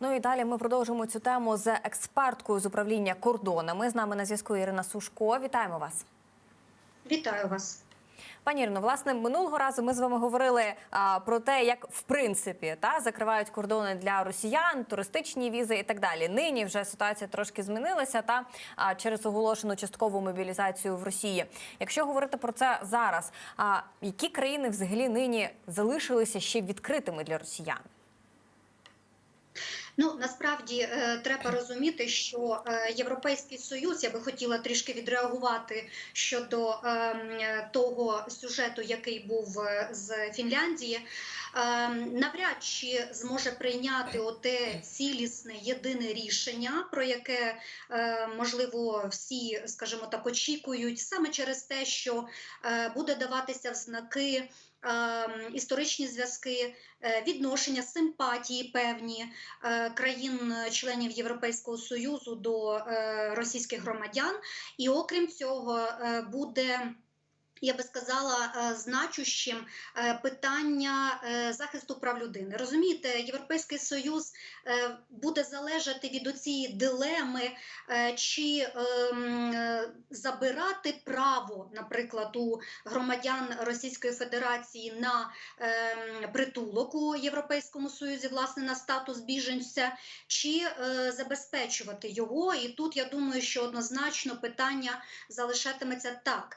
Ну і далі ми продовжимо цю тему з експерткою з управління кордонами. З нами на зв'язку Ірина Сушко. Вітаємо вас. Вітаю вас. Пані Ірино, власне, минулого разу ми з вами говорили а, про те, як в принципі та закривають кордони для росіян, туристичні візи і так далі. Нині вже ситуація трошки змінилася та а, через оголошену часткову мобілізацію в Росії. Якщо говорити про це зараз, а які країни взагалі нині залишилися ще відкритими для росіян? Ну насправді е, треба розуміти, що е, Європейський Союз я би хотіла трішки відреагувати щодо е, того сюжету, який був е, з Фінляндії. Е, навряд чи зможе прийняти оте цілісне єдине рішення, про яке можливо всі, скажімо так, очікують саме через те, що буде даватися в знаки. е, Історичні зв'язки, е, відношення, симпатії певні е, країн-членів Європейського союзу до е, російських громадян, і окрім цього е, буде. Я би сказала, е, значущим е, питання е, захисту прав людини. Розумієте, Європейський Союз буде залежати від оцієї дилеми, чи ем, забирати право, наприклад, у громадян Російської Федерації на ем, притулок у Європейському Союзі, власне, на статус біженця, чи забезпечувати його. І тут я думаю, що однозначно питання залишатиметься так.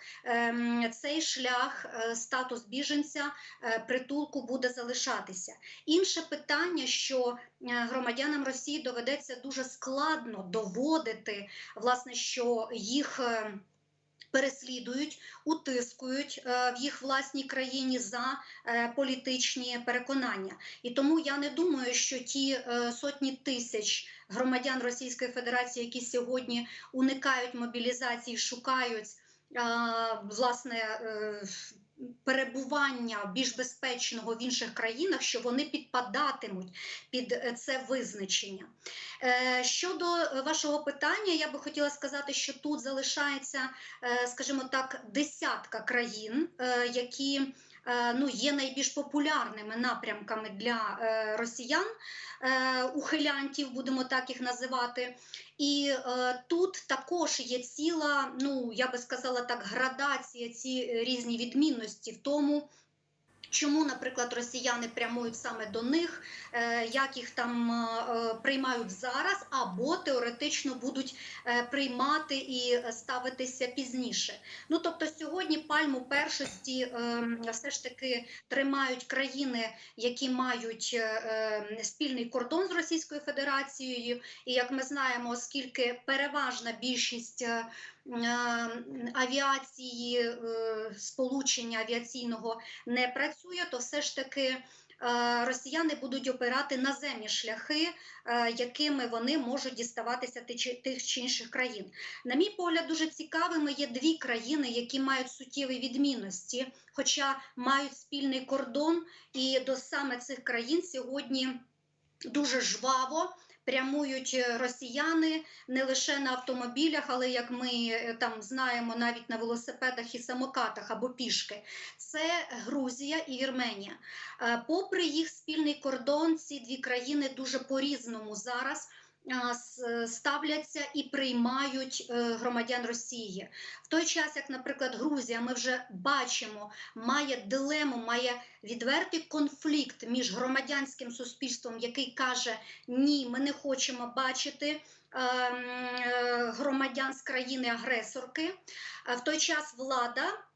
Цей шлях, е, статус біженця, е, притулку буде залишатися. Інше питання, що е, громадянам Росії доведеться дуже складно доводити, власне, що їх. Переслідують, утискують в їх власній країні за політичні переконання, і тому я не думаю, що ті сотні тисяч громадян Російської Федерації, які сьогодні уникають мобілізації, шукають власне. е, Перебування більш безпечного в інших країнах, що вони підпадатимуть під е, це визначення. Е, Щодо вашого питання, я би хотіла сказати, що тут залишається, скажімо так, десятка країн, які ну, є найбільш популярними напрямками для е, росіян, е, ухилянтів, будемо так їх називати. І е, тут також є ціла, ну я би сказала так, градація, ці е, різні відмінності в тому. Чому, наприклад, росіяни прямують саме до них, е, як їх там е, приймають зараз, або теоретично будуть е, приймати і ставитися пізніше. Ну тобто, сьогодні пальму першості е, все ж таки тримають країни, які мають е, е, спільний кордон з Російською Федерацією. І як ми знаємо, оскільки переважна більшість е, е, авіації, е, сполучення авіаційного не працює, то все ж таки е, росіяни будуть опирати наземні шляхи, е, якими вони можуть діставатися тих чи інших країн. На мій погляд, дуже цікавими є дві країни, які мають суттєві відмінності, хоча мають спільний кордон, і до саме цих країн сьогодні дуже жваво. Прямують росіяни не лише на автомобілях, але як ми е, там знаємо, навіть на велосипедах і самокатах або пішки. Це Грузія і Вірменія. Е, Попри їх спільний кордон, ці дві країни дуже по-різному зараз. Ставляться і приймають е, громадян Росії в той час, як, наприклад, Грузія, ми вже бачимо, має дилему, має відвертий конфлікт між громадянським суспільством, який каже: ні, ми не хочемо бачити ем, е, громадян з країни-агресорки. В той час влада.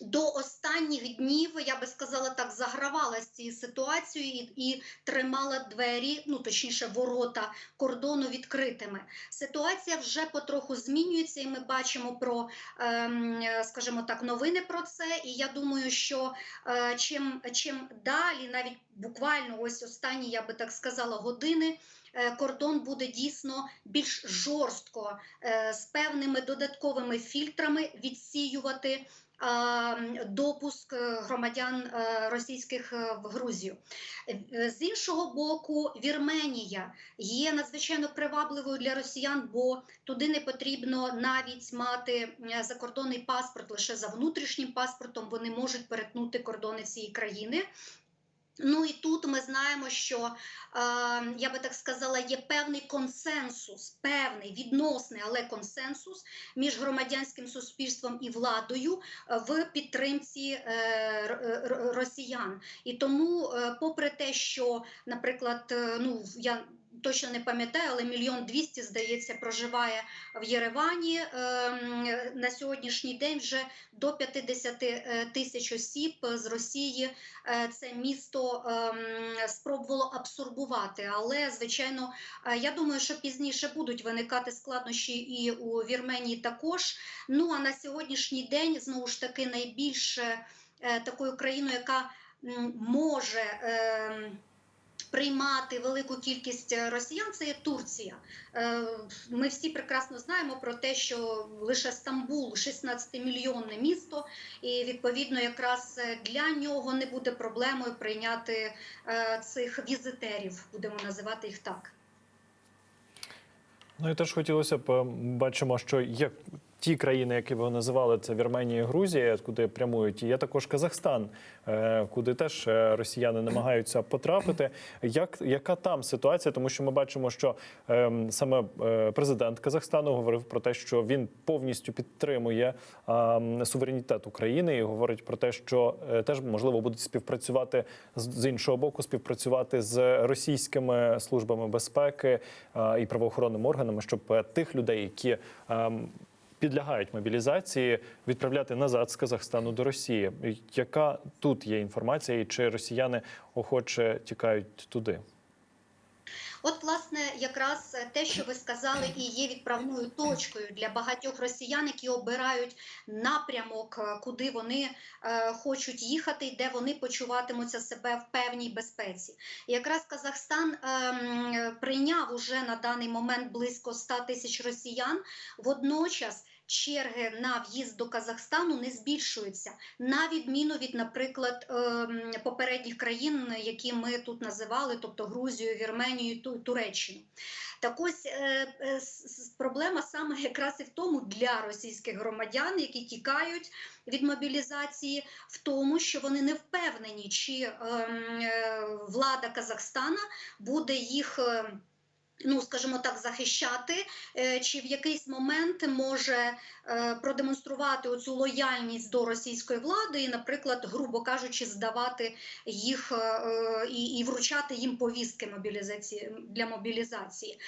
До останніх днів я би сказала так, загравала з цією ситуацією і, і тримала двері, ну точніше, ворота кордону відкритими. Ситуація вже потроху змінюється, і ми бачимо про, ем, скажімо так, новини про це. І я думаю, що е, чим, чим далі, навіть буквально ось останні, я би так сказала, години. е, Кордон буде дійсно більш жорстко е, з певними додатковими фільтрами відсіювати допуск е, громадян е, російських е, в Грузію. З іншого боку, Вірменія є надзвичайно привабливою для росіян, бо туди не потрібно навіть мати закордонний паспорт лише за внутрішнім паспортом. Вони можуть перетнути кордони цієї країни. Ну і тут ми знаємо, що е, я би так сказала, є певний консенсус, певний відносний, але консенсус між громадянським суспільством і владою е, в підтримці е, р- росіян. І тому, е, попри те, що, наприклад, е, ну я. Точно не пам'ятаю, але мільйон двісті, здається, проживає в Єревані. Ем, На сьогоднішній день вже до 50 е, тисяч осіб з Росії е, це місто ем, спробувало абсорбувати. Але звичайно, е, я думаю, що пізніше будуть виникати складнощі і у Вірменії також. Ну а на сьогоднішній день знову ж таки найбільше такою країною, яка може. Ем, Приймати велику кількість е, росіян це є Турція. Е, Ми всі прекрасно знаємо про те, що лише Стамбул 16-мільйонне місто, і відповідно якраз е, для нього не буде проблемою прийняти цих візитерів, будемо називати їх так. Ну і теж хотілося б е, бачимо, що є ті країни, які ви називали, це Вірменія і Грузія, куди прямують. Є також Казахстан, е, куди теж е, росіяни намагаються потрапити. Як яка там ситуація? Тому що ми бачимо, що е, саме е, президент Казахстану говорив про те, що він повністю підтримує суверенітет України і говорить про те, що теж можливо будуть співпрацювати з, іншого боку, співпрацювати з російськими службами безпеки і правоохоронними органами, щоб тих людей, які е, підлягають мобілізації, відправляти назад з Казахстану до Росії. Яка тут є інформація, і чи росіяни охоче тікають туди? От, власне, якраз е, те, що ви сказали, і є відправною точкою для багатьох росіян, які обирають напрямок, е, куди вони е, хочуть їхати, і де вони почуватимуться себе в певній безпеці. І якраз Казахстан ем, прийняв уже на даний момент близько 100 тисяч росіян. Водночас черги на в'їзд до Казахстану не збільшуються, на відміну від, наприклад, ем, попередніх країн, які ми тут називали, тобто Грузію, Вірменію, Ту- Туреччину. Так ось е, е, проблема саме якраз і в тому для російських громадян, які тікають від мобілізації, в тому, що вони не впевнені, чи ем, е, влада Казахстана буде їх. Ну, скажімо так, захищати, е, чи в якийсь момент може е, продемонструвати оцю лояльність до російської влади, і, наприклад, грубо кажучи, здавати їх е, і, і вручати їм повістки мобілізації для мобілізації.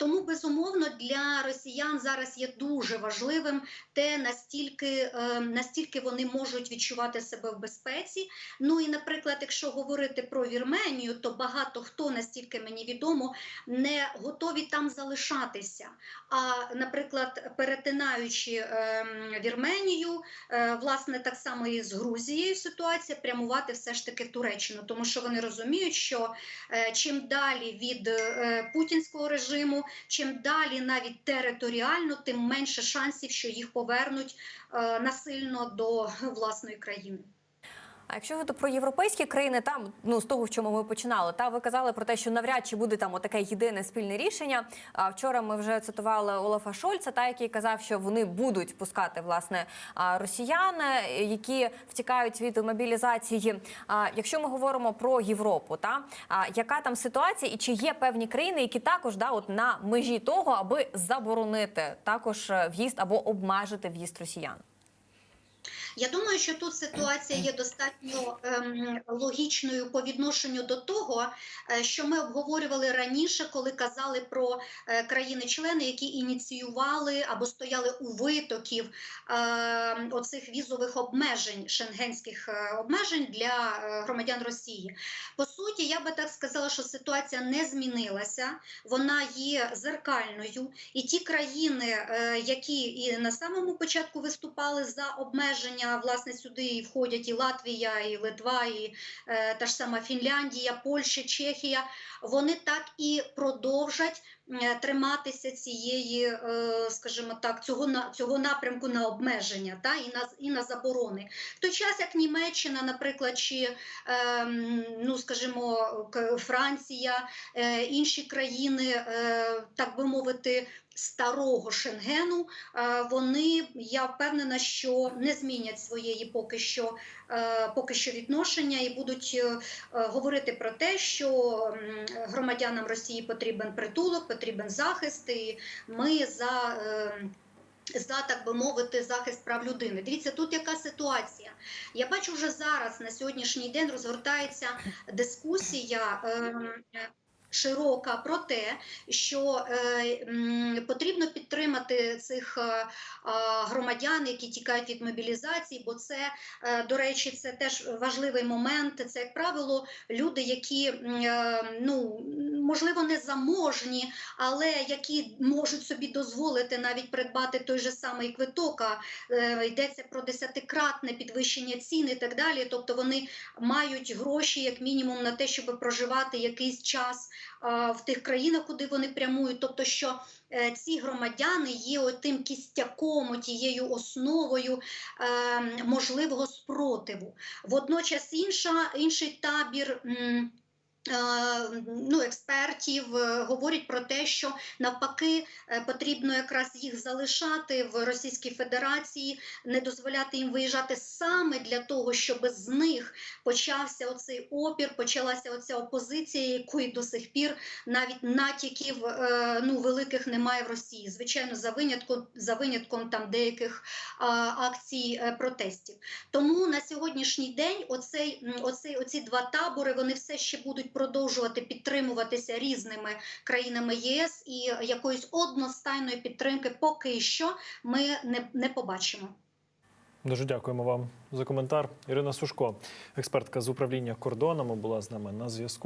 Тому безумовно для росіян зараз є дуже важливим те, настільки, настільки вони можуть відчувати себе в безпеці. Ну і, наприклад, якщо говорити про Вірменію, то багато хто настільки мені відомо не готові там залишатися. А, наприклад, перетинаючи ем, Вірменію, е, власне, так само і з Грузією ситуація, прямувати все ж таки в Туреччину, тому що вони розуміють, що е, чим далі від е, путінського режиму, чим далі навіть територіально, тим менше шансів, що їх повернуть насильно до власної країни. А якщо говорити про європейські країни, там ну з того, в чому ми починали, та ви казали про те, що навряд чи буде там отаке єдине спільне рішення. А вчора ми вже цитували Олафа Шольца, та який казав, що вони будуть пускати власне росіян, е, які втікають від мобілізації. А якщо ми говоримо про Європу, та а, яка там ситуація, і чи є певні країни, які також да, от на межі того, аби заборонити також е, в'їзд або обмежити в'їзд росіян? Я думаю, що тут ситуація є достатньо ем, логічною по відношенню до того, е, що ми обговорювали раніше, коли казали про е, країни-члени, які ініціювали або стояли у витоків е, оцих візових обмежень, шенгенських е, обмежень для громадян Росії. По суті, я би так сказала, що ситуація не змінилася, вона є зеркальною, і ті країни, які і на самому початку виступали за обмеження, власне, сюди і входять і Латвія, і Литва, і е, та ж сама Фінляндія, Польща, Чехія, вони так і продовжать е, триматися цієї, е, скажімо так, цього на цього напрямку на обмеження та і на і на заборони. В той час, як Німеччина, наприклад, чи е, ну скажімо, Франція, е, інші країни, е, так би мовити, старого Шенгену, е, вони я впевнена, що не змінять своєї поки що е, поки що відношення і будуть е, говорити про те, що громадянам Росії потрібен притулок, потрібен захист, і ми за. за так би мовити, захист прав людини. Дивіться, тут яка ситуація. Я бачу вже зараз на сьогоднішній день розгортається дискусія. ем, Широка про те, що е, потрібно підтримати цих е, громадян, які тікають від мобілізації, бо це, е, до речі, це теж важливий момент. Це, як правило, люди, які е, ну можливо не заможні, але які можуть собі дозволити навіть придбати той же самий квиток. А е, йдеться про десятикратне підвищення цін і так далі. Тобто вони мають гроші як мінімум на те, щоб проживати якийсь час в тих країнах, куди вони прямують. Тобто, що е, ці громадяни є тим кістяком, тією основою е, можливого спротиву. Водночас інша, інший табір. Е, Ну, експертів е, говорять про те, що навпаки е, потрібно якраз їх залишати в Російській Федерації, не дозволяти їм виїжджати саме для того, щоб з них почався оцей опір, почалася оця опозиція, якої до сих пір навіть натяків ну великих немає в Росії. Звичайно, за винятком за винятком там деяких акцій протестів. Тому на сьогоднішній день оцей, оцей, оці два табори вони все ще будуть продовжувати підтримуватися різними країнами ЄС, і якоїсь одностайної підтримки поки що ми не, не побачимо. Дуже дякуємо вам за коментар. Ірина Сушко, експертка з управління кордонами, була з нами на зв'язку.